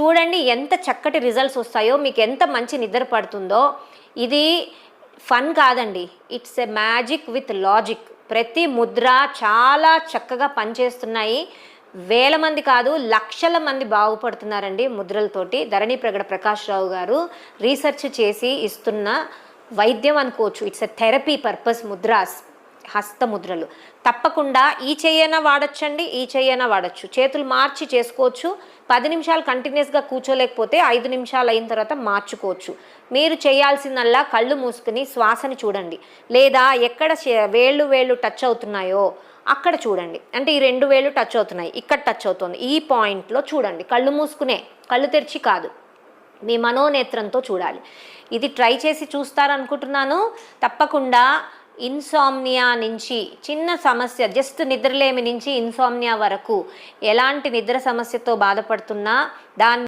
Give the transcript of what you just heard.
చూడండి ఎంత చక్కటి రిజల్ట్స్ వస్తాయో మీకు ఎంత మంచి నిద్ర పడుతుందో. ఇది ఫన్ కాదండి. It's a magic with logic ప్రతి ముద్ర చాలా చక్కగా పనిచేస్తున్నాయి. వేల మంది కాదు లక్షల మంది బాగుపడుతున్నారండి ముద్రలతోటి. ధరణి ప్రగడ ప్రకాష్ రావు గారు రీసెర్చ్ చేసి ఇస్తున్న వైద్యం అనుకోవచ్చు. It's a therapy purpose mudras హస్తముద్రలు. తప్పకుండా ఈ చెయ్యైనా వాడచ్చండి ఈ చెయ్యైనా వాడచ్చు. చేతులు మార్చి చేసుకోవచ్చు. పది నిమిషాలు కంటిన్యూస్గా కూర్చోలేకపోతే ఐదు నిమిషాలు అయిన తర్వాత మార్చుకోవచ్చు. మీరు చేయాల్సిందల్లా కళ్ళు మూసుకుని శ్వాసని చూడండి. లేదా ఎక్కడ వేళ్ళు వేళ్ళు టచ్ అవుతున్నాయో అక్కడ చూడండి. అంటే ఈ రెండు వేళ్ళు టచ్ అవుతున్నాయి. ఇక్కడ టచ్ అవుతుంది. ఈ పాయింట్లో చూడండి. కళ్ళు మూసుకునే కళ్ళు తెరిచి కాదు. మీ మనోనేత్రంతో చూడాలి. ఇది ట్రై చేసి చూస్తారనుకుంటున్నాను. తప్పకుండా ఇన్సామ్నియా నుంచి చిన్న సమస్య జస్ట్ నిద్రలేమి నుంచి ఇన్సామ్నియా వరకు ఎలాంటి నిద్ర సమస్యతో బాధపడుతున్నా దాన్ని